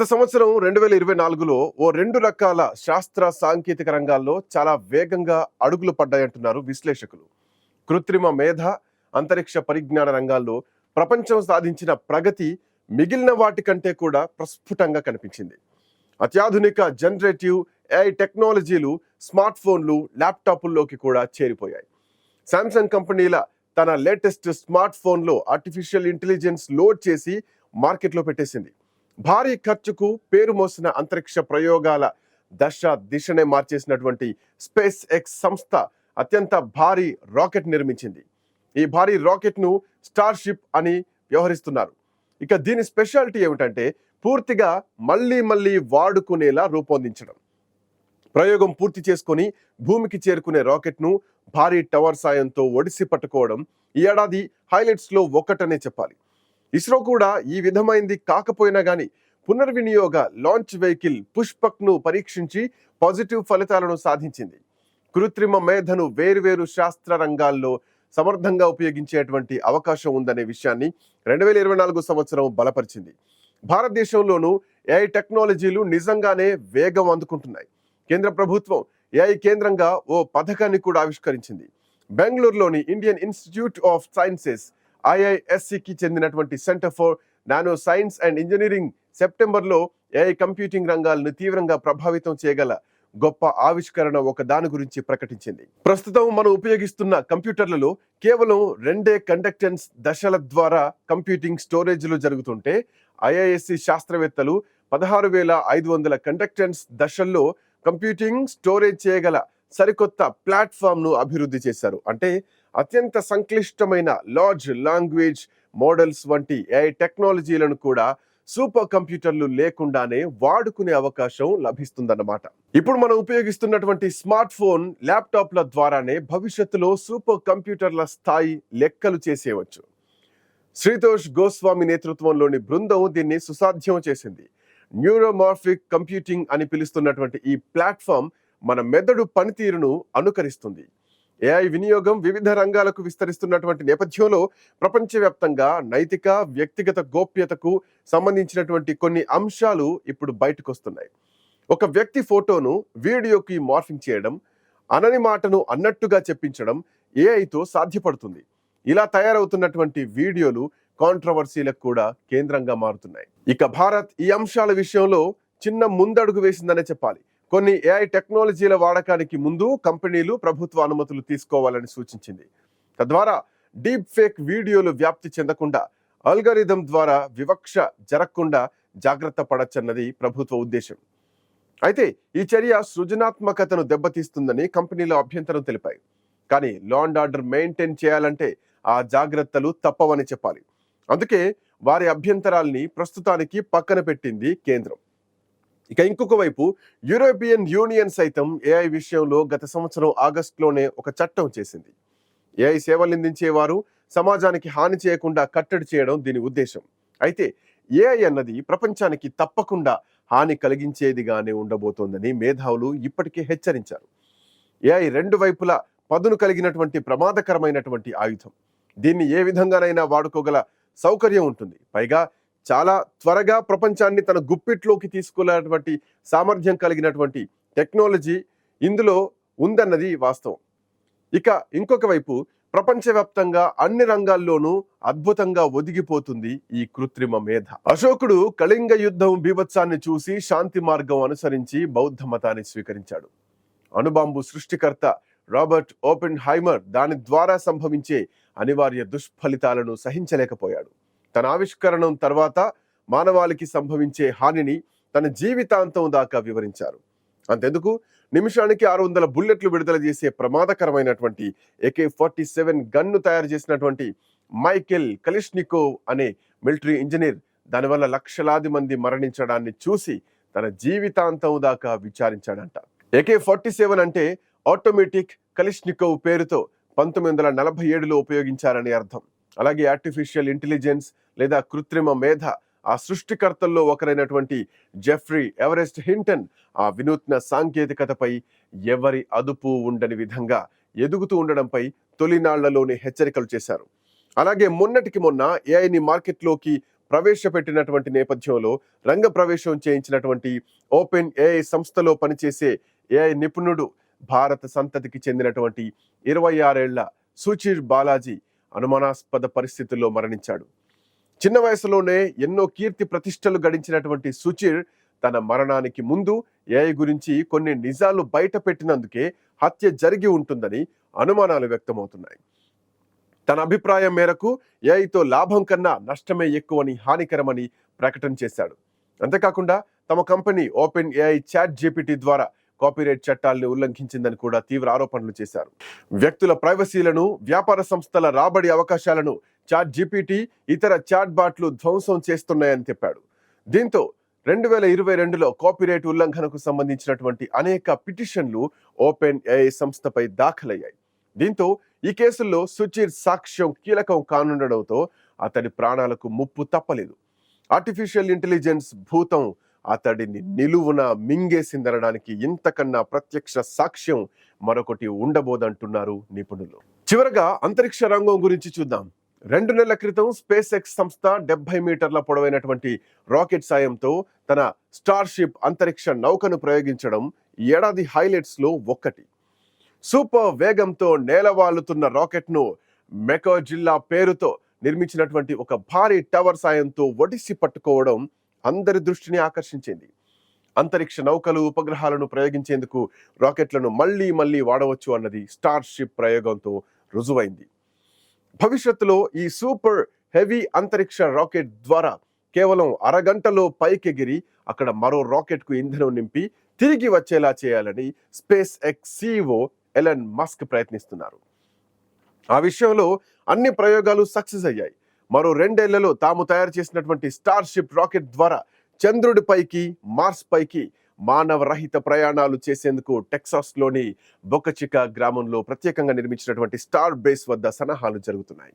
గత సంవత్సరం రెండు వేల ఇరవై నాలుగులో ఓ రెండు రకాల శాస్త్ర సాంకేతిక రంగాల్లో చాలా వేగంగా అడుగులు పడ్డాయంటున్నారు విశ్లేషకులు. కృత్రిమ మేధ అంతరిక్ష పరిజ్ఞాన రంగాల్లో ప్రపంచం సాధించిన ప్రగతి మిగిలిన వాటి కంటే కూడా ప్రస్ఫుటంగా కనిపించింది. అత్యాధునిక జనరేటివ్ ఏఐ టెక్నాలజీలు స్మార్ట్ ఫోన్లు ల్యాప్టాపుల్లోకి కూడా చేరిపోయాయి. శాంసంగ్ కంపెనీల తన లేటెస్ట్ స్మార్ట్ ఫోన్లో ఆర్టిఫిషియల్ ఇంటెలిజెన్స్ లోడ్ చేసి మార్కెట్లో పెట్టేసింది. భారీ ఖర్చుకు పేరు మోసిన అంతరిక్ష ప్రయోగాల దశ దిశనే మార్చేసినటువంటి స్పేస్ ఎక్స్ సంస్థ అత్యంత భారీ రాకెట్ నిర్మించింది. ఈ భారీ రాకెట్ను స్టార్షిప్ అని వ్యవహరిస్తున్నారు. ఇక దీని స్పెషాలిటీ ఏమిటంటే పూర్తిగా మళ్ళీ మళ్ళీ వాడుకునేలా రూపొందించడం. ప్రయోగం పూర్తి చేసుకొని భూమికి చేరుకునే రాకెట్ను భారీ టవర్ సాయంతో ఒడిసి పట్టుకోవడం ఈ ఏడాది హైలైట్స్లో ఒకటనే చెప్పాలి. ఇస్రో కూడా ఈ విధమైంది కాకపోయినా గాని పునర్వినియోగ లాంచ్ వెహికల్ పుష్పక్ను పరీక్షించి పాజిటివ్ ఫలితాలను సాధించింది. కృత్రిమ మేధను వేరువేరు శాస్త్ర రంగాల్లో సమర్థంగా ఉపయోగించేటువంటి అవకాశం ఉందనే విషయాన్ని రెండు వేల ఇరవై నాలుగు సంవత్సరం బలపరిచింది. భారతదేశంలోనూ ఏఐ టెక్నాలజీలు నిజంగానే వేగం అందుకుంటున్నాయి. కేంద్ర ప్రభుత్వం ఏఐ కేంద్రంగా ఓ పథకాన్ని కూడా ఆవిష్కరించింది. బెంగళూరులోని ఇండియన్ ఇన్స్టిట్యూట్ ఆఫ్ సైన్సెస్ ఐఐఎస్సికి చెందినటువంటి centre for nano science and engineering సెప్టెంబర్లో ఏఐ కంప్యూటింగ్ రంగాలను తీవ్రంగా ప్రభావితం చేయగల గొప్ప ఆవిష్కరణ ఒక దాని గురించి ప్రకటించింది. ప్రస్తుతం మనం ఉపయోగిస్తున్న కంప్యూటర్లలో కేవలం రెండే కండక్టెన్స్ దశల ద్వారా కంప్యూటింగ్ స్టోరేజ్లు జరుగుతుంటే ఐఐఎస్సి శాస్త్రవేత్తలు పదహారు వేల ఐదు వందల కండక్టెన్స్ దశల్లో కంప్యూటింగ్ స్టోరేజ్ చేయగల సరికొత్త ప్లాట్ఫామ్ను అభివృద్ధి చేశారు. అంటే అత్యంత సంక్లిష్టమైన లార్జ్ లాంగ్వేజ్ మోడల్స్ వంటి ఏఐ టెక్నాలజీలను కూడా సూపర్ కంప్యూటర్లు లేకుండానే వాడుకునే అవకాశం లభిస్తుందన్నమాట. ఇప్పుడు మనం ఉపయోగిస్తున్నటువంటి స్మార్ట్ ఫోన్ ల్యాప్టాప్ల ద్వారానే భవిష్యత్తులో సూపర్ కంప్యూటర్ల స్థాయి లెక్కలు చేసేయవచ్చు. శ్రీతోష్ గోస్వామి నేతృత్వంలోని బృందం దీన్ని సుసాధ్యం చేసింది. న్యూరోమార్ఫిక్ కంప్యూటింగ్ అని పిలుస్తున్నటువంటి ఈ ప్లాట్ఫామ్ మన మెదడు పనితీరును అనుకరిస్తుంది. ఏఐ వినియోగం వివిధ రంగాలకు విస్తరిస్తున్నటువంటి నేపథ్యంలో ప్రపంచవ్యాప్తంగా నైతిక వ్యక్తిగత గోప్యతకు సంబంధించినటువంటి కొన్ని అంశాలు ఇప్పుడు బయటకు వస్తున్నాయి ఒక వ్యక్తి ఫోటోను వీడియోకి మార్ఫింగ్ చేయడం అనని మాటను అన్నట్టుగా చెప్పించడం ఏఐతో సాధ్యపడుతుంది. ఇలా తయారవుతున్నటువంటి వీడియోలు కాంట్రవర్సీలకు కూడా కేంద్రంగా మారుతున్నాయి. ఇక భారత్ ఈ అంశాల విషయంలో చిన్న ముందడుగు వేసిందనే చెప్పాలి. కొన్ని ఏఐ టెక్నాలజీల వాడకానికి ముందు కంపెనీలు ప్రభుత్వ అనుమతులు తీసుకోవాలని సూచించింది. తద్వారా డీప్ ఫేక్ వీడియోలు వ్యాప్తి చెందకుండా అల్గరిథం ద్వారా వివక్ష జరగకుండా జాగ్రత్త పడచ్చన్నది ప్రభుత్వ ఉద్దేశం. అయితే ఈ చర్య సృజనాత్మకతను దెబ్బతీస్తుందని కంపెనీలు అభ్యంతరం తెలిపాయి. కానీ లా అండ్ ఆర్డర్ మెయింటైన్ చేయాలంటే ఆ జాగ్రత్తలు తప్పవని చెప్పాలి. అందుకే వారి అభ్యంతరాల్ని ప్రస్తుతానికి పక్కన పెట్టింది కేంద్రం. ఇక ఇంకొక వైపు యూరోపియన్ యూనియన్ సైతం ఏఐ విషయంలో గత సంవత్సరం ఆగస్టులోనే ఒక చట్టం చేసింది. ఏఐ సేవలు అందించేవారు సమాజానికి హాని చేయకుండా కట్టడి చేయడం దీని ఉద్దేశం. అయితే ఏఐ అన్నది ప్రపంచానికి తప్పకుండా హాని కలిగించేదిగానే ఉండబోతోందని మేధావులు ఇప్పటికే హెచ్చరించారు. ఏఐ రెండు వైపులా పదును కలిగినటువంటి ప్రమాదకరమైనటువంటి ఆయుధం. దీన్ని ఏ విధంగానైనా వాడుకోగల సౌకర్యం ఉంటుంది. పైగా చాలా త్వరగా ప్రపంచాన్ని తన గుప్పిట్లోకి తీసుకునేటువంటి సామర్థ్యం కలిగినటువంటి టెక్నాలజీ ఇందులో ఉందన్నది వాస్తవం. ఇక ఇంకొక వైపు ప్రపంచవ్యాప్తంగా అన్ని రంగాల్లోనూ అద్భుతంగా ఒదిగిపోతుంది ఈ కృత్రిమ మేధ. అశోకుడు కళింగ యుద్ధం బీభత్సాన్ని చూసి శాంతి మార్గం అనుసరించి బౌద్ధ మతాన్ని స్వీకరించాడు. అణుబాంబు సృష్టికర్త రాబర్ట్ ఓపెన్ హైమర్ దాని ద్వారా సంభవించే అనివార్య దుష్ఫలితాలను సహించలేకపోయాడు. తన ఆవిష్కరణం తర్వాత మానవాళికి సంభవించే హానిని తన జీవితాంతం దాకా వివరించారు. అంతెందుకు? నిమిషానికి ఆరు వందల బుల్లెట్లు విడుదల చేసే ప్రమాదకరమైనటువంటి ఏకే ఫార్టీ సెవెన్ గన్ను తయారు చేసినటువంటి మైకెల్ కలిష్నికోవ్ అనే మిలిటరీ ఇంజనీర్ దానివల్ల లక్షలాది మంది మరణించడాన్ని చూసి తన జీవితాంతం దాకా విచారించాడంట. ఏకే ఫార్టీ సెవెన్ అంటే ఆటోమేటిక్ కలిష్నికోవ్ పేరుతో పంతొమ్మిది వందల నలభై ఏడులో ఉపయోగించారని అర్థం. అలాగే ఆర్టిఫిషియల్ ఇంటెలిజెన్స్ లేదా కృత్రిమ మేధ ఆ సృష్టికర్తల్లో ఒకరైనటువంటి జెఫ్రీ ఎవరెస్ట్ హింటన్ ఆ వినూత్న సాంకేతికతపై ఎవరి అదుపు ఉండని విధంగా ఎదుగుతూ ఉండడంపై తొలినాళ్ళలోనే హెచ్చరికలు చేశారు. అలాగే మొన్నటికి మొన్న ఏఐని మార్కెట్లోకి ప్రవేశపెట్టినటువంటి నేపథ్యంలో రంగ ప్రవేశం చేయించినటువంటి ఓపెన్ ఏఐ సంస్థలో పనిచేసే ఏఐ నిపుణుడు భారత సంతతికి చెందినటువంటి ఇరవై ఆరేళ్ళ సుచీర్ బాలాజీ అనుమానాస్పద పరిస్థితుల్లో మరణించాడు. చిన్న వయసులోనే ఎన్నో కీర్తి ప్రతిష్టలు గడించినటువంటి సుచిర్ తన మరణానికి ముందు ఏఐ గురించి కొన్ని నిజాలు బయట పెట్టినందుకే హత్య జరిగి ఉంటుందని అనుమానాలు వ్యక్తమవుతున్నాయి. తన అభిప్రాయం మేరకు ఏఐతో లాభం కన్నా నష్టమే ఎక్కువని హానికరమని ప్రకటన చేశాడు. అంతేకాకుండా తమ company open AI chat GPT ద్వారా కాపీరైట్ చట్టాలను ఉల్లంఘించిందని కూడా తీవ్ర ఆరోపణలు చేశారు. వ్యక్తుల ప్రైవసీలను వ్యాపార సంస్థల రాబడి అవకాశాలను చాట్ జీపీటీ ఇతర చాట్ బాట్లు ధ్వంసం చేస్తున్నాయని చెప్పాడు. దీంతో రెండు వేల ఇరవై రెండులో కాపీరైట్ ఉల్లంఘనకు సంబంధించినటువంటి అనేక పిటిషన్లు ఓపెన్ ఏఐ సంస్థపై దాఖలయ్యాయి. దీంతో ఈ కేసుల్లో సుచీర్ సాక్ష్యం కీలకం కానుండడంతో అతడి ప్రాణాలకు ముప్పు తప్పలేదు. ఆర్టిఫిషియల్ ఇంటెలిజెన్స్ భూతం అతడిని నిలువున మింగేసిందనడానికి ఇంతకన్నా ప్రత్యక్ష సాక్ష్యం మరొకటి ఉండబోదంటున్నారు నిపుణులు. చివరగా అంతరిక్ష రంగం గురించి చూద్దాం. రెండు నెలల క్రితం స్పేస్ ఎక్స్ సంస్థ డెబ్బై మీటర్ల పొడవైనటువంటి రాకెట్ సాయంతో తన స్టార్షిప్ అంతరిక్ష నౌకను ప్రయోగించడం ఏడాది హైలైట్స్లో ఒక్కటి. సూపర్ వేగంతో నేలవాలుతున్న రాకెట్ను మెకో జిల్లా పేరుతో నిర్మించినటువంటి ఒక భారీ టవర్ సాయంతో ఒడిసి పట్టుకోవడం అందరి దృష్టిని ఆకర్షించింది. అంతరిక్ష నౌకలు ఉపగ్రహాలను ప్రయోగించేందుకు రాకెట్లను మళ్ళీ మళ్ళీ వాడవచ్చు అన్నది స్టార్షిప్ ప్రయోగంతో రుజువైంది. భవిష్యత్తులో ఈ సూపర్ హెవీ అంతరిక్ష రాకెట్ ద్వారా కేవలం అరగంటలో పైకెగిరి అక్కడ మరో రాకెట్కు ఇంధనం నింపి తిరిగి వచ్చేలా చేయాలని SpaceX CEO Elon Musk ప్రయత్నిస్తున్నారు. ఆ విషయంలో అన్ని ప్రయోగాలు సక్సెస్ అయ్యాయి. మరో రెండేళ్ళలో తాము తయారు చేసినటువంటి స్టార్షిప్ రాకెట్ ద్వారా చంద్రుడిపైకి మార్స్ పైకి మానవ రహిత ప్రయాణాలు చేసేందుకు టెక్సాస్లోని బొకచికా గ్రామంలో ప్రత్యేకంగా నిర్మించినటువంటి స్టార్ బేస్ వద్ద సన్నాహాలు జరుగుతున్నాయి.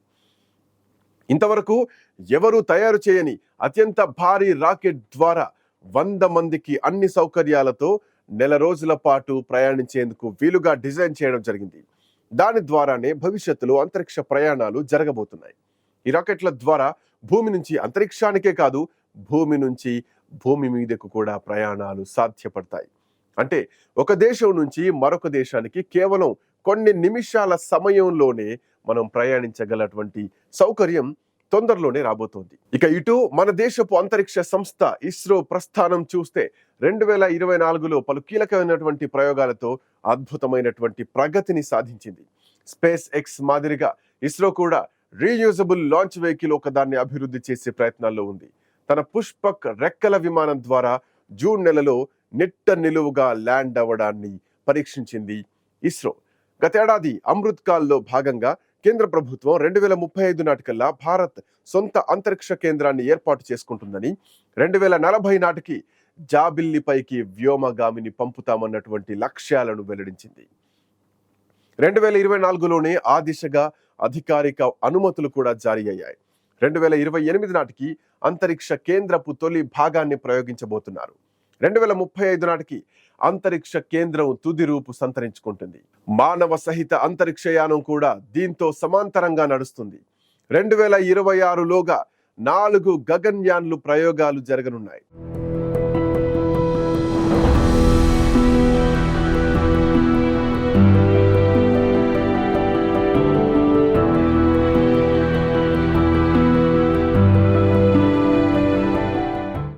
ఇంతవరకు ఎవరు తయారు చేయని అత్యంత భారీ రాకెట్ ద్వారా వంద మందికి అన్ని సౌకర్యాలతో నెల రోజుల పాటు ప్రయాణించేందుకు వీలుగా డిజైన్ చేయడం జరిగింది. దాని ద్వారానే భవిష్యత్తులో అంతరిక్ష ప్రయాణాలు జరగబోతున్నాయి. ఈ రాకెట్ల ద్వారా భూమి నుంచి అంతరిక్షానికే కాదు భూమి నుంచి భూమి మీదకు కూడా ప్రయాణాలు సాధ్యపడతాయి. అంటే ఒక దేశం నుంచి మరొక దేశానికి కేవలం కొన్ని నిమిషాల సమయంలోనే మనం ప్రయాణించగలటువంటి సౌకర్యం తొందరలోనే రాబోతోంది. ఇక ఇటు మన దేశపు అంతరిక్ష సంస్థ ఇస్రో ప్రస్థానం చూస్తే రెండు వేల ఇరవై నాలుగులో పలు కీలకమైనటువంటి ప్రయోగాలతో అద్భుతమైనటువంటి ప్రగతిని సాధించింది. స్పేస్ ఎక్స్ మాదిరిగా ఇస్రో కూడా రీయూజబుల్ లాంచ్ వెహికల్ ఒకదాన్ని అభివృద్ధి చేసే ప్రయత్నాల్లో ఉంది. తన పుష్పక్ రెక్కల విమానం ద్వారా జూన్ నెలలో నిట్ట నిలువుగా ల్యాండ్ అవ్వడాన్ని పరీక్షించింది ఇస్రో. గతేడాది అమృత్ కాల్లో భాగంగా కేంద్ర ప్రభుత్వం రెండు వేల ముప్పై ఐదు నాటికల్లా భారత్ సొంత అంతరిక్ష కేంద్రాన్ని ఏర్పాటు చేసుకుంటుందని రెండు వేల నలభై నాటికి జాబిల్లిపైకి వ్యోమగామిని పంపుతామన్నటువంటి లక్ష్యాలను వెల్లడించింది. రెండు వేల ఇరవై నాలుగులోనే ఆ దిశగా అధికారిక అనుమతులు కూడా జారీ అయ్యాయి. రెండు వేల ఇరవై ఎనిమిది నాటికి అంతరిక్ష కేంద్రపు తొలి భాగాన్ని ప్రయోగించబోతున్నారు. రెండు వేల ముప్పై ఐదు నాటికి అంతరిక్ష కేంద్రం తుది రూపు సంతరించుకుంటుంది. మానవ సహిత అంతరిక్షయానం కూడా దీంతో సమాంతరంగా నడుస్తుంది. రెండు వేల ఇరవై ఆరులోగా నాలుగు గగన్యాన్లు ప్రయోగాలు జరగనున్నాయి.